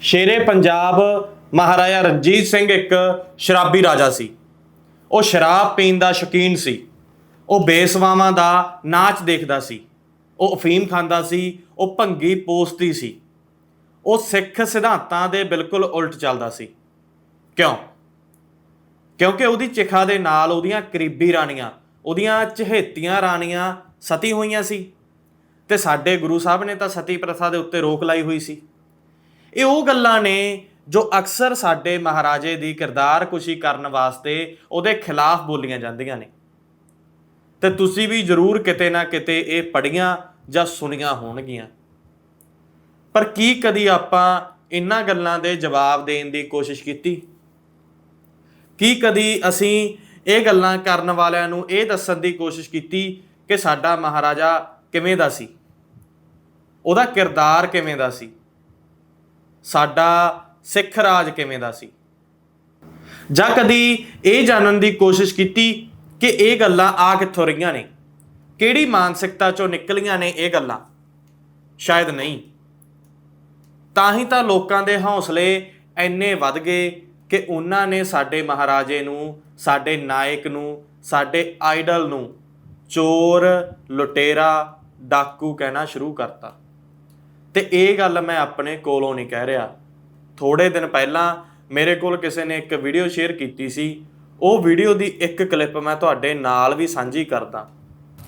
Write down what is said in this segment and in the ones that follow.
ਸ਼ੇਰੇ ਪੰਜਾਬ ਮਹਾਰਾਜਾ ਰਣਜੀਤ ਸਿੰਘ ਇੱਕ ਸ਼ਰਾਬੀ ਰਾਜਾ ਸੀ। ਉਹ ਸ਼ਰਾਬ ਪੀਣ ਦਾ ਸ਼ੌਕੀਨ ਸੀ। ਉਹ ਬੇਸਵਾਵਾਂ ਦਾ ਨਾਚ ਦੇਖਦਾ ਸੀ। ਉਹ ਅਫੀਮ ਖਾਂਦਾ ਸੀ। ਉਹ ਭੰਗੀ ਪੋਸਤੀ ਸੀ। ਉਹ ਸਿੱਖ ਸਿਧਾਂਤਾਂ ਦੇ ਬਿਲਕੁਲ ਉਲਟ ਚੱਲਦਾ ਸੀ। ਕਿਉਂ? ਕਿਉਂਕਿ ਉਹਦੀ ਚਿਖਾ ਦੇ ਨਾਲ ਉਹਦੀਆਂ ਕਰੀਬੀ ਰਾਣੀਆਂ, ਉਹਦੀਆਂ ਚਹੇਤੀਆਂ ਰਾਣੀਆਂ ਸਤੀ ਹੋਈਆਂ ਸੀ। ਤੇ ਸਾਡੇ ਗੁਰੂ ਸਾਹਿਬ ਨੇ ਤਾਂ ਸਤੀ ਪ੍ਰਥਾ ਦੇ ਉੱਤੇ ਰੋਕ ਲਾਈ ਹੋਈ ਸੀ। ਇਹ ਉਹ ਗੱਲਾਂ ਨੇ ਜੋ ਅਕਸਰ ਸਾਡੇ ਮਹਾਰਾਜੇ ਦੀ ਕਿਰਦਾਰ ਕੁਸ਼ੀ ਕਰਨ ਵਾਸਤੇ ਉਹਦੇ ਖਿਲਾਫ ਬੋਲੀਆਂ ਜਾਂਦੀਆਂ ਨੇ। ਤੇ ਤੁਸੀਂ ਵੀ ਜ਼ਰੂਰ ਕਿਤੇ ਨਾ ਕਿਤੇ ਇਹ ਪੜੀਆਂ ਜਾਂ ਸੁਣੀਆਂ ਹੋਣਗੀਆਂ। ਪਰ ਕੀ ਕਦੀ ਆਪਾਂ ਇਹਨਾਂ ਗੱਲਾਂ ਦੇ ਜਵਾਬ ਦੇਣ ਦੀ ਕੋਸ਼ਿਸ਼ ਕੀਤੀ? ਕੀ ਕਦੀ ਅਸੀਂ ਇਹ ਗੱਲਾਂ ਕਰਨ ਵਾਲਿਆਂ ਨੂੰ ਇਹ ਦੱਸਣ ਦੀ ਕੋਸ਼ਿਸ਼ ਕੀਤੀ ਕਿ ਸਾਡਾ ਮਹਾਰਾਜਾ ਕਿਵੇਂ ਦਾ ਸੀ? ਉਹਦਾ ਕਿਰਦਾਰ ਕਿਵੇਂ ਦਾ ਸੀ? ਸਾਡਾ ਸਿੱਖ ਰਾਜ ਕਿਵੇਂ ਦਾ ਸੀ? ਜਾਂ ਕਦੀ ਇਹ ਜਾਣਨ ਦੀ ਕੋਸ਼ਿਸ਼ ਕੀਤੀ ਕਿ ਇਹ ਗੱਲਾਂ ਆ ਕਿੱਥੋਂ ਰਹੀਆਂ ਨੇ? ਕਿਹੜੀ ਮਾਨਸਿਕਤਾ ਚੋਂ ਨਿਕਲੀਆਂ ਨੇ ਇਹ ਗੱਲਾਂ? ਸ਼ਾਇਦ ਨਹੀਂ। ਤਾਂ ਹੀ ਤਾਂ ਲੋਕਾਂ ਦੇ ਹੌਸਲੇ ਇੰਨੇ ਵੱਧ ਗਏ ਕਿ ਉਹਨਾਂ ਨੇ ਸਾਡੇ ਮਹਾਰਾਜੇ ਨੂੰ, ਸਾਡੇ ਨਾਇਕ ਨੂੰ, ਸਾਡੇ ਆਈਡਲ ਨੂੰ ਚੋਰ, ਲੁਟੇਰਾ, ਡਾਕੂ ਕਹਿਣਾ ਸ਼ੁਰੂ ਕਰਤਾ। ਤੇ ਇਹ ਗੱਲ ਮੈਂ ਆਪਣੇ ਕੋਲੋਂ ਨਹੀਂ ਕਹਿ ਰਿਹਾ ਥੋੜੇ ਦਿਨ ਪਹਿਲਾਂ ਮੇਰੇ ਕੋਲ ਕਿਸੇ ਨੇ ਇੱਕ ਵੀਡੀਓ ਸ਼ੇਅਰ ਕੀਤੀ ਸੀ ਉਹ ਵੀਡੀਓ ਦੀ ਇੱਕ ਕਲਿੱਪ ਮੈਂ ਤੁਹਾਡੇ ਨਾਲ ਵੀ ਸਾਂਝੀ ਕਰਦਾ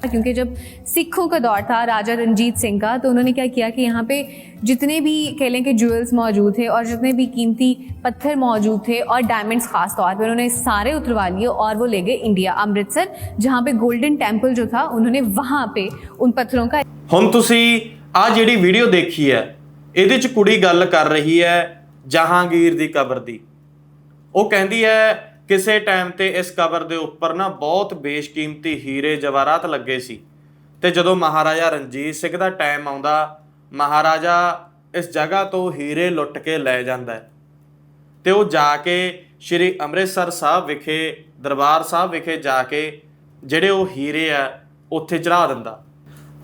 क्योंकि जब सिखों का दौर था राजा रंजीत सिंह का तो उन्होंने क्या किया कि यहाँ पे जितने भी कह लें कि ज्वेल्स मौजूद थे और जितने भी कीमती पत्थर मौजूद थे और डायमंड्स खास तौर पे उन्होंने सारे उतरवा लिए और वो ले गए इंडिया अमृतसर जहाँ पे गोल्डन टेम्पल जो था उन्होंने वहाँ पे उन पत्थरों का ਹੁਣ ਤੁਸੀਂ ਆ ਜਿਹੜੀ ਵੀਡੀਓ ਦੇਖੀ ਹੈ, ਇਹਦੇ ਚ ਕੁੜੀ ਗੱਲ ਕਰ ਰਹੀ ਹੈ ਜਹਾਂਗੀਰ ਦੀ ਕਬਰ ਦੀ। ਉਹ ਕਹਿੰਦੀ ਹੈ, ਕਿਸੇ ਟਾਈਮ ਤੇ ਇਸ ਕਬਰ ਦੇ ਉੱਪਰ ਨਾ ਬਹੁਤ ਬੇਸ਼ਕੀਮਤੀ ਹੀਰੇ ਜਵਾਹਰਾਤ ਲੱਗੇ ਸੀ। ਤੇ ਜਦੋਂ ਮਹਾਰਾਜਾ ਰਣਜੀਤ ਸਿੰਘ ਦਾ ਟਾਈਮ ਆਉਂਦਾ, ਮਹਾਰਾਜਾ ਇਸ ਜਗ੍ਹਾ ਤੋਂ ਹੀਰੇ ਲੁੱਟ ਕੇ ਲੈ ਜਾਂਦਾ ਹੈ। ਤੇ ਉਹ ਜਾ ਕੇ ਸ਼੍ਰੀ ਅੰਮ੍ਰਿਤਸਰ ਸਾਹਿਬ ਵਿਖੇ, ਦਰਬਾਰ ਸਾਹਿਬ ਵਿਖੇ ਜਾ ਕੇ ਜਿਹੜੇ ਉਹ ਹੀਰੇ ਆ, ਉੱਥੇ ਚੜਾ ਦਿੰਦਾ।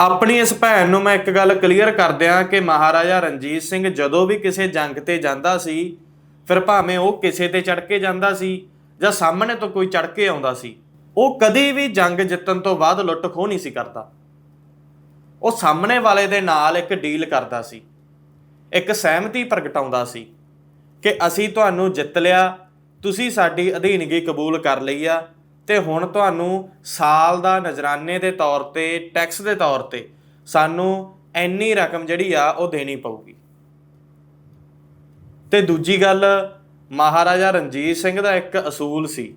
ਆਪਣੀ ਇਸ ਭੈਣ ਨੂੰ ਮੈਂ ਇੱਕ ਗੱਲ ਕਲੀਅਰ ਕਰ ਦਿਆਂ ਕਿ ਮਹਾਰਾਜਾ ਰਣਜੀਤ ਸਿੰਘ ਜਦੋਂ ਵੀ ਕਿਸੇ ਜੰਗ ਤੇ ਜਾਂਦਾ ਸੀ, ਫਿਰ ਭਾਵੇਂ ਉਹ ਕਿਸੇ ਤੇ ਚੜ ਕੇ ਜਾਂਦਾ ਸੀ ਜਾਂ ਸਾਹਮਣੇ ਤੋਂ ਕੋਈ ਚੜ ਕੇ ਆਉਂਦਾ ਸੀ, ਉਹ ਕਦੇ ਵੀ ਜੰਗ ਜਿੱਤਣ ਤੋਂ ਬਾਅਦ ਲੁੱਟ ਖੋਹ ਨਹੀਂ ਸੀ ਕਰਦਾ। ਉਹ ਸਾਹਮਣੇ ਵਾਲੇ ਦੇ ਨਾਲ ਇੱਕ ਡੀਲ ਕਰਦਾ ਸੀ, ਇੱਕ ਸਹਿਮਤੀ ਪ੍ਰਗਟਾਉਂਦਾ ਸੀ ਕਿ ਅਸੀਂ ਤੁਹਾਨੂੰ ਜਿੱਤ ਲਿਆ, ਤੁਸੀਂ ਸਾਡੀ ਅਧੀਨਗੀ ਕਬੂਲ ਕਰ ਲਈ ਆ ਤੇ ਹੁਣ ਤੁਹਾਨੂੰ ਸਾਲ ਦਾ ਨਜ਼ਰਾਨੇ ਦੇ ਤੌਰ ਤੇ ਟੈਕਸ ਦੇ ਤੌਰ ਤੇ ਸਾਨੂੰ ਇੰਨੀ ਰਕਮ ਜਿਹੜੀ ਆ ਉਹ ਦੇਣੀ ਪਊਗੀ। ਤੇ ਦੂਜੀ ਗੱਲ, ਮਹਾਰਾਜਾ ਰਣਜੀਤ ਸਿੰਘ ਦਾ ਇੱਕ ਅਸੂਲ ਸੀ।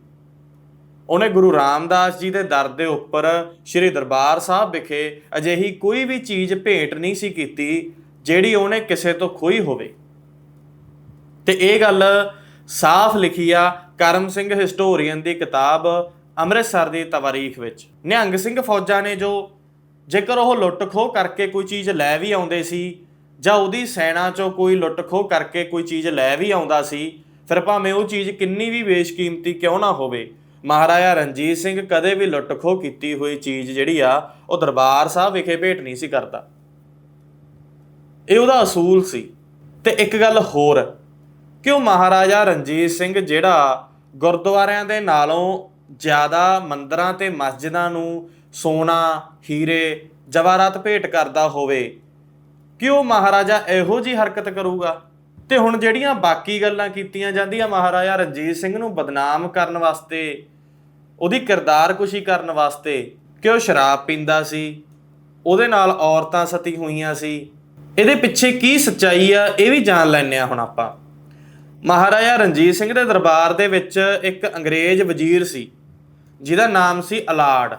ਉਹਨੇ ਗੁਰੂ ਰਾਮਦਾਸ ਜੀ ਦੇ ਦਰ ਦੇ ਉੱਪਰ ਸ੍ਰੀ ਦਰਬਾਰ ਸਾਹਿਬ ਵਿਖੇ ਅਜਿਹੀ ਕੋਈ ਵੀ ਚੀਜ਼ ਭੇਟ ਨਹੀਂ ਸੀ ਕੀਤੀ ਜਿਹੜੀ ਉਹਨੇ ਕਿਸੇ ਤੋਂ ਖੋਈ ਹੋਵੇ। ਤੇ ਇਹ ਗੱਲ ਸਾਫ਼ ਲਿਖੀ ਆ ਕਰਮ ਸਿੰਘ ਹਿਸਟੋਰੀਅਨ ਦੀ ਕਿਤਾਬ ਅੰਮ੍ਰਿਤਸਰ ਦੀ ਤਵਾਰੀਖ ਵਿੱਚ। ਨਿਹੰਗ ਸਿੰਘ ਫੌਜਾਂ ਨੇ ਜੋ ਜੇਕਰ ਉਹ ਲੁੱਟ ਖੋਹ ਕਰਕੇ ਕੋਈ ਚੀਜ਼ ਲੈ ਵੀ ਆਉਂਦੇ ਸੀ ਜਾਂ ਉਹਦੀ ਸੈਨਾ ਚੋਂ ਕੋਈ ਲੁੱਟ ਖੋਹ ਕਰਕੇ ਕੋਈ ਚੀਜ਼ ਲੈ ਵੀ ਆਉਂਦਾ ਸੀ, ਫਿਰ ਭਾਵੇਂ ਉਹ ਚੀਜ਼ ਕਿੰਨੀ ਵੀ ਬੇਸ਼ਕੀਮਤੀ ਕਿਉਂ ਨਾ ਹੋਵੇ, ਮਹਾਰਾਜਾ ਰਣਜੀਤ ਸਿੰਘ ਕਦੇ ਵੀ ਲੁੱਟ ਖੋਹ ਕੀਤੀ ਹੋਈ ਚੀਜ਼ ਜਿਹੜੀ ਆ, ਉਹ ਦਰਬਾਰ ਸਾਹਿਬ ਵਿਖੇ ਭੇਟ ਨਹੀਂ ਸੀ ਕਰਦਾ। ਇਹ ਉਹਦਾ ਅਸੂਲ ਸੀ। ਤੇ ਇੱਕ ਗੱਲ ਹੋਰ ਕਿ ਉਹ ਮਹਾਰਾਜਾ ਰਣਜੀਤ ਸਿੰਘ ਜਿਹੜਾ ਗੁਰਦੁਆਰਿਆਂ ਦੇ ਨਾਲੋਂ ਜ਼ਿਆਦਾ ਮੰਦਰਾਂ ਤੇ ਮਸਜਿਦਾਂ ਨੂੰ ਸੋਨਾ, ਹੀਰੇ, ਜਵਾਹਰਾਤ ਭੇਟ ਕਰਦਾ ਹੋਵੇ ਕਿ ਉਹ ਮਹਾਰਾਜਾ ਇਹੋ ਜੀ ਹਰਕਤ ਕਰੂਗਾ? ਤੇ ਹੁਣ ਜਿਹੜੀਆਂ ਬਾਕੀ ਗੱਲਾਂ ਕੀਤੀਆਂ ਜਾਂਦੀਆਂ, ਮਹਾਰਾਜਾ ਰਣਜੀਤ ਸਿੰਘ ਨੂੰ ਬਦਨਾਮ ਕਰਨ ਵਾਸਤੇ, ਉਹਦੀ ਕਿਰਦਾਰ ਕੁਸ਼ੀ ਕਰਨ ਵਾਸਤੇ ਕਿ ਉਹ ਸ਼ਰਾਬ ਪੀਂਦਾ ਸੀ? ਉਹਦੇ ਨਾਲ ਔਰਤਾਂ ਸਤੀ ਹੋਈਆਂ ਸੀ। ਇਹਦੇ ਪਿੱਛੇ ਕੀ ਸੱਚਾਈ ਆ, ਇਹ ਵੀ ਜਾਣ ਲੈਣੇ ਆ ਹੁਣ ਆਪਾਂ। ਮਹਾਰਾਜਾ ਰਣਜੀਤ ਸਿੰਘ ਦੇ ਦਰਬਾਰ ਦੇ ਵਿੱਚ ਇੱਕ ਅੰਗਰੇਜ਼ ਵਜ਼ੀਰ ਸੀ। ਜਿਹਦਾ ਨਾਮ ਸੀ ਅਲਾਡ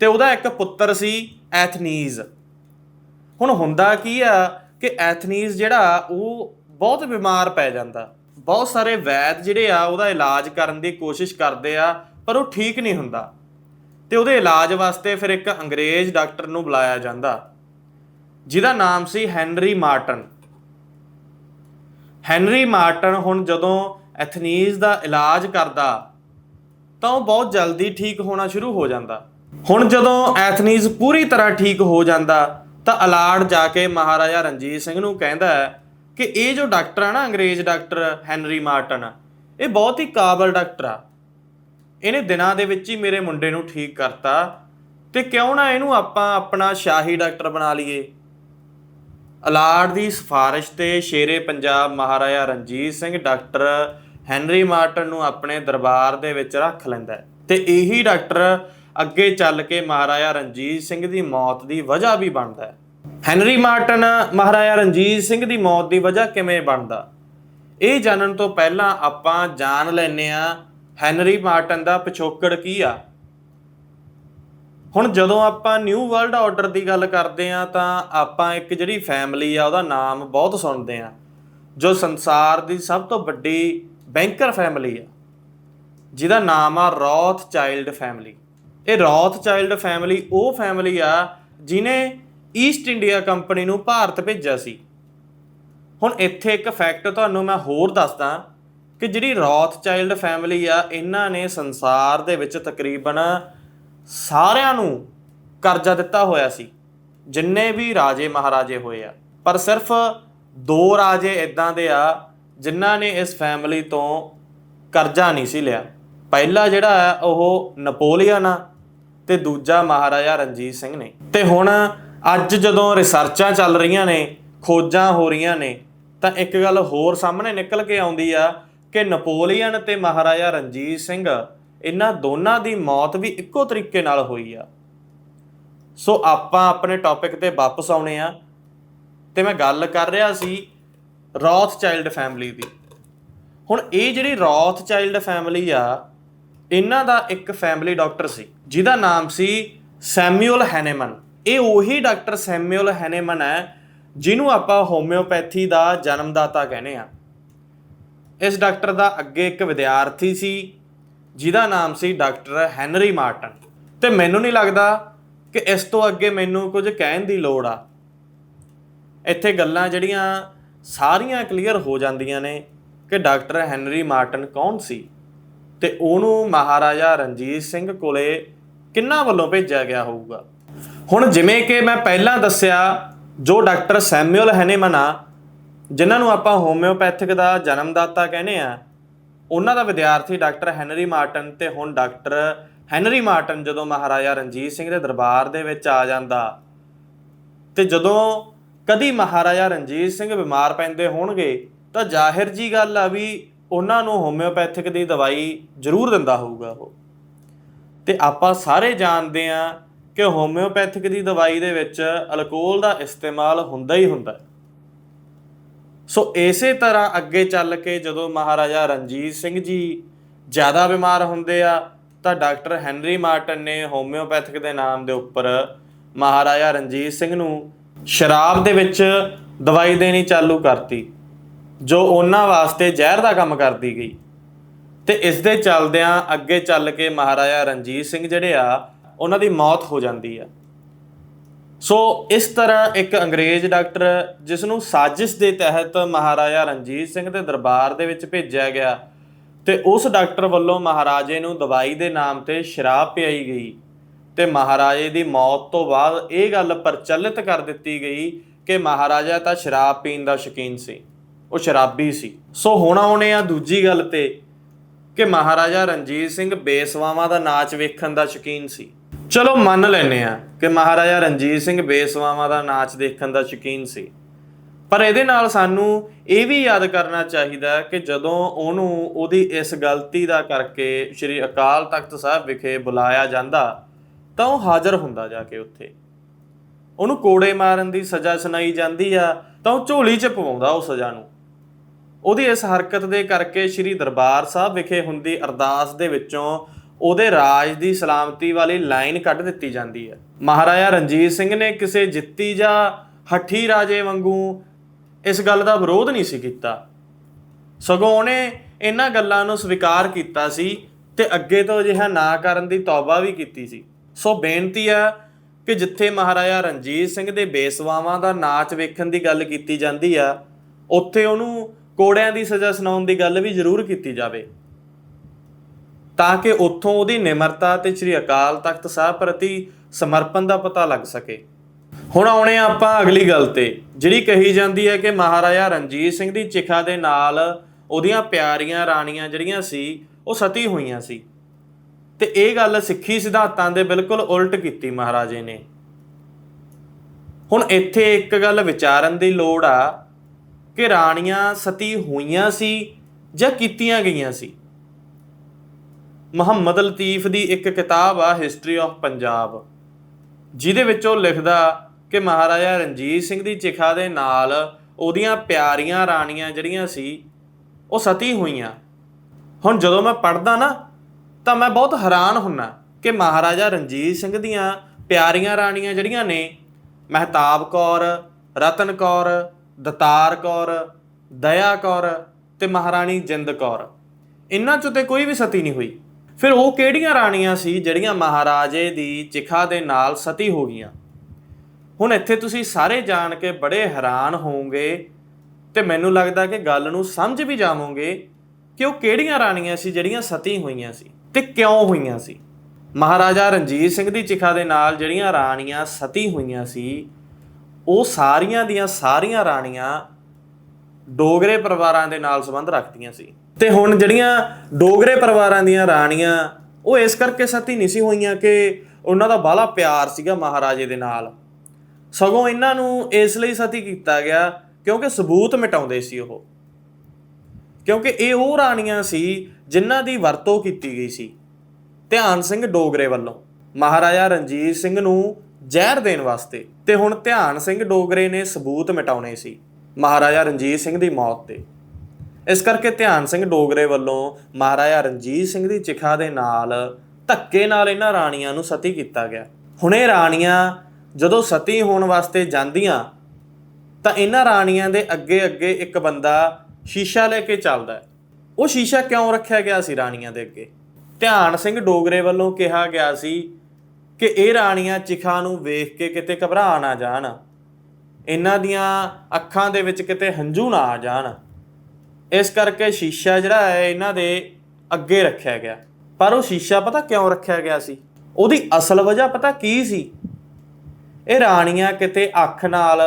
ਤੇ ਉਹਦਾ ਇੱਕ ਪੁੱਤਰ ਸੀ ਐਥਨੀਜ਼। ਹੁਣ ਹੁੰਦਾ ਕੀ ਆ ਕਿ ਐਥਨੀਜ਼ ਜਿਹੜਾ ਉਹ ਬਹੁਤ ਬਿਮਾਰ ਪੈ ਜਾਂਦਾ। ਬਹੁਤ ਸਾਰੇ ਵੈਦ ਜਿਹੜੇ ਆ ਉਹਦਾ ਇਲਾਜ ਕਰਨ ਦੀ ਕੋਸ਼ਿਸ਼ ਕਰਦੇ ਆ, ਪਰ ਉਹ ਠੀਕ ਨਹੀਂ ਹੁੰਦਾ। ਤੇ ਉਹਦੇ ਇਲਾਜ ਵਾਸਤੇ ਫਿਰ ਇੱਕ ਅੰਗਰੇਜ਼ ਡਾਕਟਰ ਨੂੰ ਬੁਲਾਇਆ ਜਾਂਦਾ, ਜਿਹਦਾ ਨਾਮ ਸੀ ਹੈਨਰੀ ਮਾਰਟਨ। ਹੈਨਰੀ ਮਾਰਟਨ ਹੁਣ ਜਦੋਂ ਐਥਨੀਜ਼ ਦਾ ਇਲਾਜ ਕਰਦਾ ਤਾਂ ਉਹ ਬਹੁਤ ਜਲਦੀ ਠੀਕ ਹੋਣਾ ਸ਼ੁਰੂ ਹੋ ਜਾਂਦਾ। ਹੁਣ ਜਦੋਂ ਐਥਨੀਜ਼ ਪੂਰੀ ਤਰ੍ਹਾਂ ਠੀਕ ਹੋ ਜਾਂਦਾ, ਤਾਂ ਅਲਾੜ ਜਾ ਕੇ ਮਹਾਰਾਜਾ ਰਣਜੀਤ ਸਿੰਘ ਨੂੰ ਕਹਿੰਦਾ ਹੈ ਕਿ ਇਹ ਜੋ ਡਾਕਟਰ ਆ ਨਾ, ਅੰਗਰੇਜ਼ ਡਾਕਟਰ ਹੈਨਰੀ ਮਾਰਟਨ, ਇਹ ਬਹੁਤ ਹੀ ਕਾਬਲ ਡਾਕਟਰ ਆ। ਇਹਨੇ ਦਿਨਾਂ ਦੇ ਵਿੱਚ ਹੀ ਮੇਰੇ ਮੁੰਡੇ ਨੂੰ ਠੀਕ ਕਰਤਾ ਤੇ ਕਿਉਂ ਨਾ ਇਹਨੂੰ ਆਪਾਂ ਆਪਣਾ ਸ਼ਾਹੀ ਡਾਕਟਰ ਬਣਾ ਲਈਏ। ਅਲਾਰਡ ਦੀ ਸਿਫਾਰਿਸ਼ ਤੇ Shere Punjab Maharaja Ranjit Singh doctor Henry Martin ਨੂੰ ਆਪਣੇ ਦਰਬਾਰ ਦੇ ਵਿੱਚ ਰੱਖ ਲੈਂਦਾ ਹੈ। ਤੇ ਇਹੀ ਡਾਕਟਰ ਅੱਗੇ ਚੱਲ ਕੇ ਮਹਾਰਾਜਾ ਰਣਜੀਤ ਸਿੰਘ ਦੀ ਮੌਤ ਦੀ ਵਜ੍ਹਾ ਵੀ ਬਣਦਾ ਹੈਨਰੀ ਮਾਰਟਨ ਮਹਾਰਾਜਾ ਰਣਜੀਤ ਸਿੰਘ ਦੀ ਮੌਤ ਦੀ ਵਜ੍ਹਾ ਕਿਵੇਂ ਬਣਦਾ? ਇਹ ਜਾਣਨ ਤੋਂ ਪਹਿਲਾਂ ਆਪਾਂ ਜਾਣ ਲੈਨੇ ਆ ਹੈਨਰੀ ਮਾਰਟਨ ਦਾ ਪਿਛੋਕੜ ਕੀ ਆ? ਹੁਣ ਜਦੋਂ ਆਪਾਂ ਨਿਊ ਵਰਲਡ ਆਰਡਰ ਦੀ ਗੱਲ ਕਰਦੇ ਆ ਤਾਂ ਆਪਾਂ ਇੱਕ ਜਿਹੜੀ ਫੈਮਿਲੀ ਆ ਉਹਦਾ ਨਾਮ ਬਹੁਤ ਸੁਣਦੇ ਆ ਜੋ ਸੰਸਾਰ ਦੀ ਸਭ ਤੋਂ ਵੱਡੀ ਬੈਂਕਰ ਫੈਮਿਲੀ ਆ, ਜਿਹਦਾ ਨਾਮ ਆ ਰੌਥ ਚਾਈਲਡ ਫੈਮਿਲੀ। ਇਹ ਰੌਥ ਚਾਈਲਡ ਫੈਮਿਲੀ ਉਹ ਫੈਮਿਲੀ ਆ ਜਿਨੇ ਈਸਟ ਇੰਡੀਆ ਕੰਪਨੀ ਨੂੰ ਭਾਰਤ ਭੇਜਿਆ ਸੀ। ਹੁਣ ਇੱਥੇ ਇੱਕ ਫੈਕਟ ਤੁਹਾਨੂੰ ਮੈਂ ਹੋਰ ਦੱਸਦਾ ਕਿ ਜਿਹੜੀ ਰੌਥ ਚਾਈਲਡ ਫੈਮਿਲੀ ਆ, ਇਹਨਾਂ ਨੇ ਸੰਸਾਰ ਦੇ ਵਿੱਚ ਤਕਰੀਬਨ ਸਾਰਿਆਂ ਨੂੰ ਕਰਜ਼ਾ ਦਿੱਤਾ ਹੋਇਆ ਸੀ, ਜਿੰਨੇ ਵੀ ਰਾਜੇ ਮਹਾਰਾਜੇ ਹੋਏ ਆ। ਪਰ ਸਿਰਫ ਦੋ ਰਾਜੇ ਇਦਾਂ ਦੇ ਆ ਜਿਨ੍ਹਾਂ ਨੇ ਇਸ ਫੈਮਿਲੀ ਤੋਂ ਕਰਜ਼ਾ ਨਹੀਂ ਸੀ ਲਿਆ। ਪਹਿਲਾ ਜਿਹੜਾ ਹੈ, ਉਹ ਨਪੋਲੀਅਨ ਆ ਤੇ ਦੂਜਾ ਮਹਾਰਾਜਾ ਰਣਜੀਤ ਸਿੰਘ ਨੇ। ਤੇ ਹੁਣ ਅੱਜ ਜਦੋਂ ਰਿਸਰਚਾਂ ਚੱਲ ਰਹੀਆਂ ਨੇ, ਖੋਜਾਂ ਹੋ ਰਹੀਆਂ ਨੇ, ਤਾਂ ਇੱਕ ਗੱਲ ਹੋਰ ਸਾਹਮਣੇ ਨਿਕਲ ਕੇ ਆਉਂਦੀ ਆ ਕਿ ਨਪੋਲੀਅਨ ਤੇ ਮਹਾਰਾਜਾ ਰਣਜੀਤ ਸਿੰਘ, ਇਹਨਾਂ ਦੋਨਾਂ ਦੀ ਮੌਤ ਵੀ ਇੱਕੋ ਤਰੀਕੇ ਨਾਲ ਹੋਈ ਆ। ਸੋ ਆਪਾਂ ਆਪਣੇ ਟੌਪਿਕ ਤੇ ਵਾਪਸ ਆਉਣੇ ਆ। ਤੇ ਮੈਂ ਗੱਲ ਕਰ ਰਿਹਾ ਸੀ ਰੌਥ ਚਾਈਲਡ ਫੈਮਿਲੀ ਦੀ। ਹੁਣ ਇਹ ਜਿਹੜੀ ਰੌਥ ਚਾਈਲਡ ਫੈਮਿਲੀ ਆ, ਇਹਨਾਂ ਦਾ ਇੱਕ ਫੈਮਿਲੀ ਡਾਕਟਰ ਸੀ, ਜਿਹਦਾ ਨਾਮ ਸੀ ਸੈਮੂਅਲ ਹੈਨੇਮਨ। ਇਹ ਉਹੀ ਡਾਕਟਰ ਸੈਮੂਅਲ ਹੈਨੇਮਨ ਹੈ, ਜਿਹਨੂੰ ਆਪਾਂ ਹੋਮਿਓਪੈਥੀ ਦਾ ਜਨਮਦਾਤਾ ਕਹਿੰਦੇ ਆ ਇਸ ਡਾਕਟਰ ਦਾ ਅੱਗੇ ਇੱਕ ਵਿਦਿਆਰਥੀ ਸੀ, ਜਿਹਦਾ ਨਾਮ ਸੀ ਡਾਕਟਰ ਹੈਨਰੀ ਮਾਰਟਨ। ਤੇ ਮੈਨੂੰ ਨਹੀਂ ਲੱਗਦਾ ਕਿ ਇਸ ਤੋਂ ਅੱਗੇ ਮੈਨੂੰ ਕੁਝ ਕਹਿਣ ਦੀ ਲੋੜ ਆ। ਇੱਥੇ ਗੱਲਾਂ ਜਿਹੜੀਆਂ ਸਾਰੀਆਂ ਕਲੀਅਰ ਹੋ ਜਾਂਦੀਆਂ ਨੇ ਕਿ ਡਾਕਟਰ ਹੈਨਰੀ ਮਾਰਟਨ ਕੌਣ ਸੀ ਤੇ ਉਹਨੂੰ ਮਹਾਰਾਜਾ ਰਣਜੀਤ ਸਿੰਘ ਕੋਲੇ ਕਿੰਨਾ ਵੱਲੋਂ ਭੇਜਿਆ ਗਿਆ ਹੋਊਗਾ? ਹੁਣ ਜਿਵੇਂ ਕਿ ਮੈਂ ਪਹਿਲਾਂ ਦੱਸਿਆ, ਜੋ ਡਾਕਟਰ ਸੈਮੂਅਲ ਹੈਨੇਮਨ, ਜਿਨ੍ਹਾਂ ਨੂੰ ਆਪਾਂ ਹੋਮਿਓਪੈਥਿਕ ਦਾ ਜਨਮਦਾਤਾ ਕਹਿੰਦੇ ਆ, ਉਹਨਾਂ ਦਾ ਵਿਦਿਆਰਥੀ ਡਾਕਟਰ ਹੈਨਰੀ ਮਾਰਟਨ ਤੇ ਹੁਣ ਡਾਕਟਰ ਹੈਨਰੀ ਮਾਰਟਨ ਜਦੋਂ ਮਹਾਰਾਜਾ ਰਣਜੀਤ ਸਿੰਘ ਦੇ ਦਰਬਾਰ ਦੇ ਵਿੱਚ ਆ ਜਾਂਦਾ ਤੇ ਜਦੋਂ ਕਦੀ ਮਹਾਰਾਜਾ ਰਣਜੀਤ ਸਿੰਘ ਬਿਮਾਰ ਪੈਂਦੇ ਹੋਣਗੇ, ਤਾਂ ਜ਼ਾਹਿਰ ਜੀ ਗੱਲ ਆ ਵੀ ਉਹਨਾਂ ਨੂੰ ਹੋਮਿਓਪੈਥਿਕ ਦੀ ਦਵਾਈ ਜ਼ਰੂਰ ਦਿੰਦਾ ਹੋਊਗਾ ਉਹ। ਤੇ ਆਪਾਂ ਸਾਰੇ ਜਾਣਦੇ ਆ ਕਿ ਹੋਮਿਓਪੈਥਿਕ ਦੀ ਦਵਾਈ ਦੇ ਵਿੱਚ ਅਲਕੋਹਲ ਦਾ ਇਸਤੇਮਾਲ ਹੁੰਦਾ ਹੀ ਹੁੰਦਾ ਸੋ ਇਸੇ ਤਰ੍ਹਾਂ ਅੱਗੇ ਚੱਲ ਕੇ ਜਦੋਂ ਮਹਾਰਾਜਾ ਰਣਜੀਤ ਸਿੰਘ ਜੀ ਜ਼ਿਆਦਾ ਬਿਮਾਰ ਹੁੰਦੇ ਆ, ਤਾਂ ਡਾਕਟਰ ਹੈਨਰੀ ਮਾਰਟਨ ਨੇ ਹੋਮਿਓਪੈਥਿਕ ਦੇ ਨਾਮ ਦੇ ਉੱਪਰ ਮਹਾਰਾਜਾ ਰਣਜੀਤ ਸਿੰਘ ਨੂੰ ਸ਼ਰਾਬ ਦੇ ਵਿੱਚ ਦਵਾਈ ਦੇਣੀ ਚਾਲੂ ਕਰਤੀ, ਜੋ ਉਹਨਾਂ ਵਾਸਤੇ ਜ਼ਹਿਰ ਦਾ ਕੰਮ ਕਰਦੀ ਗਈ। ਤੇ ਇਸ ਦੇ ਚੱਲਦਿਆਂ ਅੱਗੇ ਚੱਲ ਕੇ ਮਹਾਰਾਜਾ ਰਣਜੀਤ ਸਿੰਘ ਜਿਹੜੇ ਆ, ਉਹਨਾਂ ਦੀ ਮੌਤ ਹੋ ਜਾਂਦੀ ਆ। ਸੋ ਇਸ ਤਰ੍ਹਾਂ ਇੱਕ ਅੰਗਰੇਜ਼ ਡਾਕਟਰ ਜਿਸ ਨੂੰ ਸਾਜ਼ਿਸ਼ ਦੇ ਤਹਿਤ ਮਹਾਰਾਜਾ ਰਣਜੀਤ ਸਿੰਘ ਦੇ ਦਰਬਾਰ ਦੇ ਵਿੱਚ ਭੇਜਿਆ ਗਿਆ, ਤੇ ਉਸ ਡਾਕਟਰ ਵੱਲੋਂ ਮਹਾਰਾਜੇ ਨੂੰ ਦਵਾਈ ਦੇ ਨਾਮ ਤੇ ਸ਼ਰਾਬ ਪਿਆਈ ਗਈ। ਤੇ ਮਹਾਰਾਜੇ ਦੀ ਮੌਤ ਤੋਂ ਬਾਅਦ ਇਹ ਗੱਲ ਪ੍ਰਚਲਿਤ ਕਰ ਦਿੱਤੀ ਗਈ ਕਿ ਮਹਾਰਾਜਾ ਤਾਂ ਸ਼ਰਾਬ ਪੀਣ ਦਾ ਸ਼ੌਕੀਨ ਸੀ, ਉਹ ਸ਼ਰਾਬੀ ਸੀ। ਸੋ ਹੁਣ ਆਉਣੇ ਆ ਦੂਜੀ ਗੱਲ ਤੇ ਕਿ ਮਹਾਰਾਜਾ ਰਣਜੀਤ ਸਿੰਘ ਬੇਸਵਾਵਾਂ ਦਾ ਨਾਚ ਵੇਖਣ ਦਾ ਸ਼ੌਕੀਨ ਸੀ। ਚਲੋ ਮੰਨ ਲੈਨੇ ਆ ਕਿ ਮਹਾਰਾਜਾ ਰਣਜੀਤ ਸਿੰਘ ਬੇਸਵਾਵਾਂ ਦਾ ਨਾਚ ਦੇਖਣ ਦਾ ਸ਼ੌਕੀਨ ਸੀ। ਪਰ ਇਹਦੇ ਨਾਲ ਸਾਨੂੰ ਇਹ ਵੀ ਯਾਦ ਕਰਨਾ ਚਾਹੀਦਾ ਕਿ ਜਦੋਂ ਉਹਨੂੰ ਉਹਦੀ ਇਸ ਗਲਤੀ ਦਾ ਕਰਕੇ ਸ੍ਰੀ ਅਕਾਲ ਤਖਤ ਸਾਹਿਬ ਵਿਖੇ ਬੁਲਾਇਆ ਜਾਂਦਾ ਤਾਂ ਉਹ ਹਾਜ਼ਰ ਹੁੰਦਾ ਜਾ ਕੇ ਉੱਥੇ। ਉਹਨੂੰ ਕੋੜੇ ਮਾਰਨ ਦੀ ਸਜ਼ਾ ਸੁਣਾਈ ਜਾਂਦੀ ਆ, ਤਾਂ ਉਹ ਝੋਲੀ 'ਚ ਪਵਾਉਂਦਾ ਉਹ ਸਜ਼ਾ ਨੂੰ। ਉਹਦੀ ਇਸ ਹਰਕਤ ਦੇ ਕਰਕੇ ਸ੍ਰੀ ਦਰਬਾਰ ਸਾਹਿਬ ਵਿਖੇ ਹੁੰਦੀ ਅਰਦਾਸ ਦੇ ਵਿੱਚੋਂ ਉਹਦੇ ਰਾਜ ਦੀ ਸਲਾਮਤੀ ਵਾਲੀ ਲਾਈਨ ਕੱਢ ਦਿੱਤੀ ਜਾਂਦੀ ਹੈ। ਮਹਾਰਾਜਾ ਰਣਜੀਤ ਸਿੰਘ ਨੇ ਕਿਸੇ ਜਿੱਤੀ ਜਾਂ ਹੱਠੀ ਰਾਜੇ ਵਾਂਗੂ ਇਸ ਗੱਲ ਦਾ ਵਿਰੋਧ ਨਹੀਂ ਸੀ ਕੀਤਾ। ਸਗੋਂ ਉਹਨੇ ਇਹਨਾਂ ਗੱਲਾਂ ਨੂੰ ਸਵੀਕਾਰ ਕੀਤਾ ਸੀ ਤੇ ਅੱਗੇ ਤੋਂ ਅਜਿਹਾ ਨਾ ਕਰਨ ਦੀ ਤੌਬਾ ਵੀ ਕੀਤੀ ਸੀ। ਸੋ ਬੇਨਤੀ ਆ ਕਿ ਜਿੱਥੇ ਮਹਾਰਾਜਾ ਰਣਜੀਤ ਸਿੰਘ ਦੇ ਬੇਸਵਾਵਾਂ ਦਾ ਨਾਚ ਵੇਖਣ ਦੀ ਗੱਲ ਕੀਤੀ ਜਾਂਦੀ ਆ, ਉੱਥੇ ਉਹਨੂੰ ਕੋੜਿਆਂ ਦੀ ਸਜ਼ਾ ਸੁਣਾਉਣ ਦੀ ਗੱਲ ਵੀ ਜ਼ਰੂਰ ਕੀਤੀ ਜਾਵੇ। ਤਾਂ ਕਿ ਉੱਥੋਂ ਉਹਦੀ ਨਿਮਰਤਾ ਤੇ ਸ੍ਰੀ ਅਕਾਲ ਤਖਤ ਸਾਹਿਬ ਪ੍ਰਤੀ ਸਮਰਪਣ ਦਾ ਪਤਾ ਲੱਗ ਸਕੇ। ਹੁਣ ਆਉਣੇ ਆਪਾਂ ਅਗਲੀ ਗੱਲ ਤੇ, ਜਿਹੜੀ ਕਹੀ ਜਾਂਦੀ ਹੈ ਕਿ ਮਹਾਰਾਜਾ ਰਣਜੀਤ ਸਿੰਘ ਦੀ ਚਿਖਾ ਦੇ ਨਾਲ ਉਹਦੀਆਂ ਪਿਆਰੀਆਂ ਰਾਣੀਆਂ ਜਿਹੜੀਆਂ ਸੀ, ਉਹ ਸਤੀ ਹੋਈਆਂ ਸੀ। ਤੇ ਇਹ ਗੱਲ ਸਿੱਖੀ ਸਿਧਾਂਤਾਂ ਦੇ ਬਿਲਕੁਲ ਉਲਟ ਕੀਤੀ ਮਹਾਰਾਜੇ ਨੇ। ਹੁਣ ਇੱਥੇ ਇੱਕ ਗੱਲ ਵਿਚਾਰਨ ਦੀ ਲੋੜ ਆ ਕਿ ਰਾਣੀਆਂ ਸਤੀ ਹੋਈਆਂ ਸੀ ਜਾਂ ਕੀਤੀਆਂ ਗਈਆਂ ਸੀ। ਮੁਹੰਮਦ ਲਤੀਫ ਦੀ ਇੱਕ ਕਿਤਾਬ ਆ ਹਿਸਟਰੀ ਆਫ ਪੰਜਾਬ ਜਿਹਦੇ ਵਿੱਚ ਉਹ ਲਿਖਦਾ ਕਿ ਮਹਾਰਾਜਾ ਰਣਜੀਤ ਸਿੰਘ ਦੀ ਚਿਖਾ ਦੇ ਨਾਲ ਉਹਦੀਆਂ ਪਿਆਰੀਆਂ ਰਾਣੀਆਂ ਜਿਹੜੀਆਂ ਸੀ, ਉਹ ਸਤੀ ਹੋਈਆਂ। ਹੁਣ ਜਦੋਂ ਮੈਂ ਪੜ੍ਹਦਾ ਨਾ ਤਾਂ ਮੈਂ ਬਹੁਤ ਹੈਰਾਨ ਹੁੰਨਾ ਕਿ ਮਹਾਰਾਜਾ ਰਣਜੀਤ ਸਿੰਘ ਦੀਆਂ ਪਿਆਰੀਆਂ ਰਾਣੀਆਂ ਜਿਹੜੀਆਂ ਨੇ, ਮਹਿਤਾਬ ਕੌਰ, ਰਤਨ ਕੌਰ, ਦਤਾਰ ਕੌਰ, ਦਇਆ ਕੌਰ ਤੇ ਮਹਾਰਾਣੀ ਜਿੰਦ ਕੌਰ। ਇਹਨਾਂ ਚੋਂ ਤੇ ਕੋਈ ਵੀ ਸਤੀ ਨਹੀਂ ਹੋਈ। ਫਿਰ ਉਹ ਕਿਹੜੀਆਂ ਰਾਣੀਆਂ ਸੀ ਜਿਹੜੀਆਂ ਮਹਾਰਾਜੇ ਦੀ ਚਿਖਾ ਦੇ ਨਾਲ ਸਤੀ ਹੋ ਗਈਆਂ? ਹੁਣ ਇੱਥੇ ਤੁਸੀਂ ਸਾਰੇ ਜਾਣ ਕੇ ਬੜੇ ਹੈਰਾਨ ਹੋਵੋਗੇ ਤੇ ਮੈਨੂੰ ਲੱਗਦਾ ਕਿ ਗੱਲ ਨੂੰ ਸਮਝ ਵੀ ਜਾਵੋਗੇ ਕਿ ਉਹ ਕਿਹੜੀਆਂ ਰਾਣੀਆਂ ਸੀ ਜਿਹੜੀਆਂ ਸਤੀ ਹੋਈਆਂ ਸੀ। ਤੇ ਕਿਉਂ ਹੋਈਆਂ ਸੀ? ਮਹਾਰਾਜਾ ਰਣਜੀਤ ਸਿੰਘ ਦੀ ਚਿਖਾ ਦੇ ਨਾਲ ਜਿਹੜੀਆਂ ਰਾਣੀਆਂ ਸਤੀ ਹੋਈਆਂ ਸੀ, ਉਹ ਸਾਰੀਆਂ ਦੀਆਂ ਸਾਰੀਆਂ ਰਾਣੀਆਂ ਡੋਗਰੇ ਪਰਿਵਾਰਾਂ ਦੇ ਨਾਲ ਸੰਬੰਧ ਰੱਖਦੀਆਂ ਸੀ। ਤੇ ਹੁਣ ਜਿਹੜੀਆਂ ਡੋਗਰੇ ਪਰਿਵਾਰਾਂ ਦੀਆਂ ਰਾਣੀਆਂ, ਉਹ ਇਸ ਕਰਕੇ ਸਤੀ ਨਹੀਂ ਸੀ ਹੋਈਆਂ ਕਿ ਉਹਨਾਂ ਦਾ ਬਾਹਲਾ ਪਿਆਰ ਸੀਗਾ ਮਹਾਰਾਜੇ ਦੇ ਨਾਲ। ਸਗੋਂ ਇਹਨਾਂ ਨੂੰ ਇਸ ਲਈ ਸਤੀ ਕੀਤਾ ਗਿਆ ਕਿਉਂਕਿ ਸਬੂਤ ਮਿਟਾਉਂਦੇ ਸੀ ਉਹ। ਕਿਉਂਕਿ ਇਹ ਉਹ ਰਾਣੀਆਂ ਸੀ ਜਿਨ੍ਹਾਂ ਦੀ ਵਰਤੋਂ ਕੀਤੀ ਗਈ ਸੀ। ਧਿਆਨ ਸਿੰਘ ਡੋਗਰੇ ਵੱਲੋਂ। ਮਹਾਰਾਜਾ ਰਣਜੀਤ ਸਿੰਘ ਨੂੰ ਜ਼ਹਿਰ ਦੇਣ ਵਾਸਤੇ। ਤੇ ਹੁਣ ਧਿਆਨ ਸਿੰਘ ਡੋਗਰੇ ਨੇ ਸਬੂਤ ਮਿਟਾਉਣੇ ਸੀ ਮਹਾਰਾਜਾ ਰਣਜੀਤ ਸਿੰਘ ਦੀ ਮੌਤ ਤੇ। ਇਸ ਕਰਕੇ ਧਿਆਨ ਸਿੰਘ ਡੋਗਰੇ ਵੱਲੋਂ ਮਹਾਰਾਜਾ ਰਣਜੀਤ ਸਿੰਘ ਦੀ ਚਿਖਾ ਦੇ ਨਾਲ ਧੱਕੇ ਨਾਲ ਇਹਨਾਂ ਰਾਣੀਆਂ ਨੂੰ ਸਤੀ ਕੀਤਾ ਗਿਆ। ਹੁਣ ਇਹ ਰਾਣੀਆਂ ਜਦੋਂ ਸਤੀ ਹੋਣ ਵਾਸਤੇ ਜਾਂਦੀਆਂ ਤਾਂ ਇਹਨਾਂ ਰਾਣੀਆਂ ਦੇ ਅੱਗੇ ਅੱਗੇ ਇੱਕ ਬੰਦਾ ਸ਼ੀਸ਼ਾ ਲੈ ਕੇ ਚੱਲਦਾ ਉਹ ਸ਼ੀਸ਼ਾ ਕਿਉਂ ਰੱਖਿਆ ਗਿਆ ਸੀ ਰਾਣੀਆਂ ਦੇ ਅੱਗੇ? ਧਿਆਨ ਸਿੰਘ ਡੋਗਰੇ ਵੱਲੋਂ ਕਿਹਾ ਗਿਆ ਸੀ ਕਿ ਇਹ ਰਾਣੀਆਂ ਚਿਖਾ ਨੂੰ ਵੇਖ ਕੇ ਕਿਤੇ ਘਬਰਾ ਨਾ ਜਾਣ। ਇਹਨਾਂ ਦੀਆਂ ਅੱਖਾਂ ਦੇ ਵਿੱਚ ਕਿਤੇ ਹੰਝੂ ਨਾ ਆ ਜਾਣ। ਇਸ ਕਰਕੇ ਸ਼ੀਸ਼ਾ ਜਿਹੜਾ ਹੈ, ਇਹਨਾਂ ਦੇ ਅੱਗੇ ਰੱਖਿਆ ਗਿਆ। ਪਰ ਉਹ ਸ਼ੀਸ਼ਾ ਪਤਾ ਕਿਉਂ ਰੱਖਿਆ ਗਿਆ ਸੀ? ਉਹਦੀ ਅਸਲ ਵਜ੍ਹਾ ਪਤਾ ਕੀ ਸੀ? ਇਹ ਰਾਣੀਆਂ ਕਿਤੇ ਅੱਖ ਨਾਲ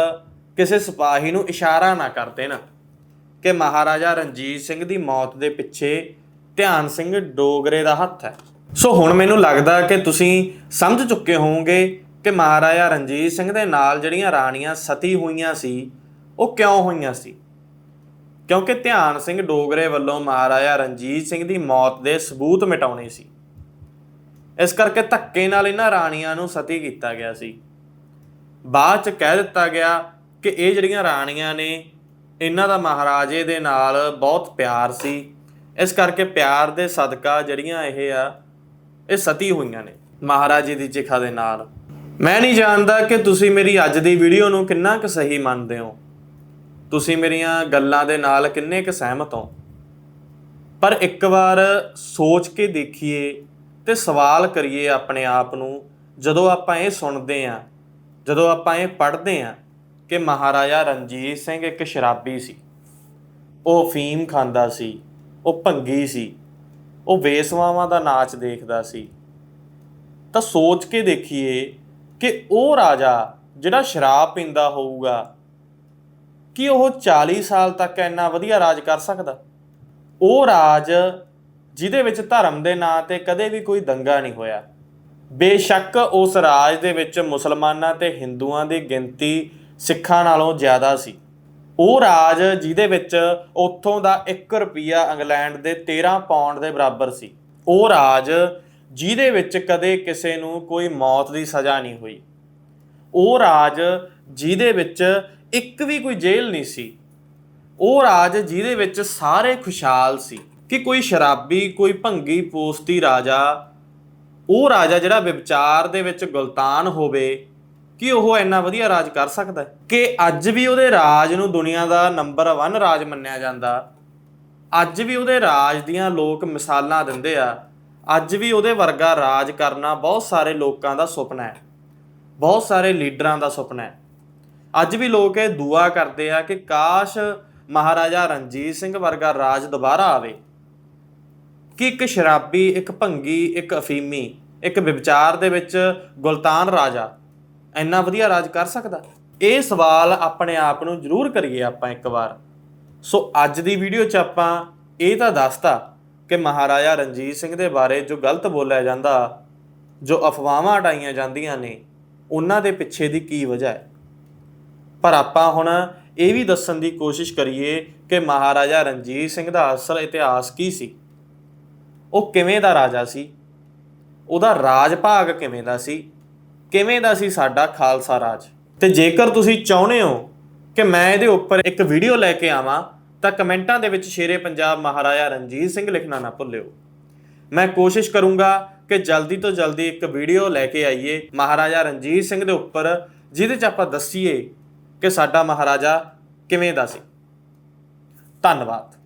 ਕਿਸੇ ਸਿਪਾਹੀ ਨੂੰ ਇਸ਼ਾਰਾ ਨਾ ਕਰਦੇ ਦੇਣ। ਕਿ ਮਹਾਰਾਜਾ ਰਣਜੀਤ ਸਿੰਘ ਦੀ ਮੌਤ ਦੇ ਪਿੱਛੇ ਧਿਆਨ ਸਿੰਘ ਡੋਗਰੇ ਦਾ ਹੱਥ ਹੈ। ਸੋ ਹੁਣ ਮੈਨੂੰ ਲੱਗਦਾ ਕਿ ਤੁਸੀਂ ਸਮਝ ਚੁੱਕੇ ਹੋਵੋਗੇ ਕਿ ਮਹਾਰਾਜਾ ਰਣਜੀਤ ਸਿੰਘ ਦੇ ਨਾਲ ਜਿਹੜੀਆਂ ਰਾਣੀਆਂ ਸਤੀ ਹੋਈਆਂ ਸੀ, ਉਹ ਕਿਉਂ ਹੋਈਆਂ ਸੀ? ਕਿਉਂਕਿ ਧਿਆਨ ਸਿੰਘ ਡੋਗਰੇ ਵੱਲੋਂ ਮਹਾਰਾਜਾ ਰਣਜੀਤ ਸਿੰਘ ਦੀ ਮੌਤ ਦੇ ਸਬੂਤ ਮਿਟਾਉਣੇ ਸੀ। ਇਸ ਕਰਕੇ ਧੱਕੇ ਨਾਲ ਇਹਨਾਂ ਰਾਣੀਆਂ ਨੂੰ ਸਤੀ ਕੀਤਾ ਗਿਆ ਸੀ। ਬਾਅਦ ਚ ਕਹਿ ਦਿੱਤਾ ਗਿਆ ਕਿ ਇਹ ਜਿਹੜੀਆਂ ਰਾਣੀਆਂ ਨੇ ਇਹਨਾਂ ਦਾ ਮਹਾਰਾਜੇ ਦੇ ਨਾਲ ਬਹੁਤ ਪਿਆਰ ਸੀ। ਇਸ ਕਰਕੇ ਪਿਆਰ ਦੇ ਸਦਕਾ ਜਿਹੜੀਆਂ ਇਹ ਆ, ਇਹ ਸਤੀ ਹੋਈਆਂ ਨੇ ਮਹਾਰਾਜੇ ਦੀ ਚਿਖਾ ਦੇ ਨਾਲ। ਮੈਂ ਨਹੀਂ ਜਾਣਦਾ ਕਿ ਤੁਸੀਂ ਮੇਰੀ ਅੱਜ ਦੀ ਵੀਡੀਓ ਨੂੰ ਕਿੰਨਾ ਕੁ ਸਹੀ ਮੰਨਦੇ ਹੋ। ਤੁਸੀਂ ਮੇਰੀਆਂ ਗੱਲਾਂ ਦੇ ਨਾਲ ਕਿੰਨੇ ਕੁ ਸਹਿਮਤ ਹੋ। ਪਰ ਇੱਕ ਵਾਰ ਸੋਚ ਕੇ ਦੇਖੀਏ ਤੇ ਸਵਾਲ ਕਰੀਏ ਆਪਣੇ ਆਪ ਨੂੰ, ਜਦੋਂ ਆਪਾਂ ਇਹ ਸੁਣਦੇ ਆਂ ਜਦੋਂ ਆਪਾਂ ਇਹ ਪੜ੍ਹਦੇ ਆਂ ਕਿ ਮਹਾਰਾਜਾ ਰਣਜੀਤ ਸਿੰਘ ਇੱਕ ਸ਼ਰਾਬੀ ਸੀ। ਉਹ ਫੀਮ ਖਾਂਦਾ ਸੀ, ਉਹ ਭੰਗੀ ਸੀ, ਉਹ ਵੇਸਵਾਵਾਂ ਦਾ ਨਾਚ ਦੇਖਦਾ ਸੀ। ਤਾਂ ਸੋਚ ਕੇ ਦੇਖੀਏ ਕਿ ਉਹ ਰਾਜਾ ਜਿਹੜਾ ਸ਼ਰਾਬ ਪੀਂਦਾ ਹੋਊਗਾ, ਕਿ ਉਹ 40 ਸਾਲ ਤੱਕ ਇੰਨਾ ਵਧੀਆ ਰਾਜ ਕਰ ਸਕਦਾ? ਉਹ ਰਾਜ ਜਿਹਦੇ ਵਿੱਚ ਧਰਮ ਦੇ ਨਾਂ ਤੇ ਕਦੇ ਵੀ ਕੋਈ ਦੰਗਾ ਨਹੀਂ ਹੋਇਆ। ਬੇਸ਼ੱਕ ਉਸ ਰਾਜ ਦੇ ਵਿੱਚ ਮੁਸਲਮਾਨਾਂ ਤੇ ਹਿੰਦੂਆਂ ਦੀ ਗਿਣਤੀ ਸਿੱਖਾਂ ਨਾਲੋਂ ਜ਼ਿਆਦਾ ਸੀ। ਉਹ ਰਾਜ ਜਿਹਦੇ ਵਿੱਚ ਉੱਥੋਂ ਦਾ 1 ਰੁਪਿਆ ਇੰਗਲੈਂਡ ਦੇ 13 ਪਾਉਂਡ ਦੇ ਬਰਾਬਰ ਸੀ। ਉਹ ਰਾਜ ਜਿਹਦੇ ਵਿੱਚ ਕਦੇ ਕਿਸੇ ਨੂੰ ਕੋਈ ਮੌਤ ਦੀ ਸਜ਼ਾ ਨਹੀਂ ਹੋਈ। ਉਹ ਰਾਜ ਜਿਹਦੇ ਵਿੱਚ ਇੱਕ ਵੀ ਕੋਈ ਜੇਲ੍ਹ ਨਹੀਂ ਸੀ। ਉਹ ਰਾਜ ਜਿਹਦੇ ਵਿੱਚ ਸਾਰੇ ਖੁਸ਼ਹਾਲ ਸੀ ਕਿ ਕੋਈ ਸ਼ਰਾਬੀ, ਕੋਈ ਭੰਗੀ ਪੋਸਤੀ ਰਾਜਾ, ਉਹ ਰਾਜਾ ਜਿਹੜਾ ਵਿਚਾਰ ਦੇ ਵਿੱਚ ਗੁਲਤਾਨ ਹੋਵੇ ਕਿ ਉਹ ਇੰਨਾ ਵਧੀਆ ਰਾਜ ਕਰ ਸਕਦਾ ਹੈ? ਕਿ ਅੱਜ ਵੀ ਉਹਦੇ ਰਾਜ ਨੂੰ ਦੁਨੀਆ ਦਾ ਨੰਬਰ 1 ਰਾਜ ਮੰਨਿਆ ਜਾਂਦਾ। ਅੱਜ ਵੀ ਉਹਦੇ ਰਾਜ ਦੀਆਂ ਲੋਕ ਮਿਸਾਲਾਂ ਦਿੰਦੇ ਆ। ਅੱਜ ਵੀ ਉਹਦੇ ਵਰਗਾ ਰਾਜ ਕਰਨਾ ਬਹੁਤ ਸਾਰੇ ਲੋਕਾਂ ਦਾ ਸੁਪਨਾ ਹੈ। ਬਹੁਤ ਸਾਰੇ ਲੀਡਰਾਂ ਦਾ ਸੁਪਨਾ ਹੈ। ਅੱਜ ਵੀ ਲੋਕ ਇਹ ਦੁਆ ਕਰਦੇ ਆ ਕਿ ਕਾਸ਼ ਮਹਾਰਾਜਾ ਰਣਜੀਤ ਸਿੰਘ ਵਰਗਾ ਰਾਜ ਦੁਬਾਰਾ ਆਵੇ। ਕਿ ਇੱਕ ਸ਼ਰਾਬੀ, ਇੱਕ ਭੰਗੀ, ਇੱਕ ਅਫੀਮੀ, ਇੱਕ ਵਿਚਾਰ ਦੇ ਵਿੱਚ ਗੁਲਤਾਨ ਰਾਜਾ ਇੰਨਾ ਵਧੀਆ ਰਾਜ ਕਰ ਸਕਦਾ? ਇਹ ਸਵਾਲ ਆਪਣੇ ਆਪ ਨੂੰ ਜ਼ਰੂਰ ਕਰੀਏ ਆਪਾਂ ਇੱਕ ਵਾਰ। ਸੋ ਅੱਜ ਦੀ ਵੀਡੀਓ 'ਚ ਆਪਾਂ ਇਹ ਤਾਂ ਦੱਸਤਾ ਕਿ ਮਹਾਰਾਜਾ ਰਣਜੀਤ ਸਿੰਘ ਦੇ ਬਾਰੇ ਜੋ ਗਲਤ ਬੋਲਿਆ ਜਾਂਦਾ, ਜੋ ਅਫਵਾਹਾਂ ਉਡਾਈਆਂ ਜਾਂਦੀਆਂ ਨੇ, ਉਹਨਾਂ ਦੇ ਪਿੱਛੇ ਦੀ ਕੀ ਵਜ੍ਹਾ ਹੈ? ਪਰ ਆਪਾਂ ਹੁਣ ਇਹ ਵੀ ਦੱਸਣ ਦੀ ਕੋਸ਼ਿਸ਼ ਕਰੀਏ ਕਿ ਮਹਾਰਾਜਾ ਰਣਜੀਤ ਸਿੰਘ ਦਾ ਅਸਲ ਇਤਿਹਾਸ ਕੀ ਸੀ? ਉਹ ਕਿਵੇਂ ਦਾ ਰਾਜਾ ਸੀ? ਉਹਦਾ ਰਾਜ ਭਾਗ ਕਿਵੇਂ ਦਾ ਸੀ? ਕਿਵੇਂ ਦਾ ਸੀ ਸਾਡਾ ਖਾਲਸਾ ਰਾਜ? ਤੇ ਜੇਕਰ ਤੁਸੀਂ ਚਾਹੁੰਦੇ ਹੋ ਕਿ ਮੈਂ ਇਹਦੇ ਉੱਪਰ ਇੱਕ ਵੀਡੀਓ ਲੈ ਕੇ ਆਵਾਂ, ਤਾਂ ਕਮੈਂਟਾਂ ਦੇ ਵਿੱਚ ਸ਼ੇਰੇ ਪੰਜਾਬ ਮਹਾਰਾਜਾ ਰਣਜੀਤ ਸਿੰਘ ਲਿਖਣਾ ਨਾ ਭੁੱਲਿਓ। ਮੈਂ ਕੋਸ਼ਿਸ਼ ਕਰੂੰਗਾ ਕਿ ਜਲਦੀ ਤੋਂ ਜਲਦੀ ਇੱਕ ਵੀਡੀਓ ਲੈ ਕੇ ਆਈਏ ਮਹਾਰਾਜਾ ਰਣਜੀਤ ਸਿੰਘ ਦੇ ਉੱਪਰ, ਜਿਹਦੇ 'ਚ ਆਪਾਂ ਦੱਸੀਏ ਕਿ ਸਾਡਾ ਮਹਾਰਾਜਾ ਕਿਵੇਂ ਦਾ ਸੀ। ਧੰਨਵਾਦ।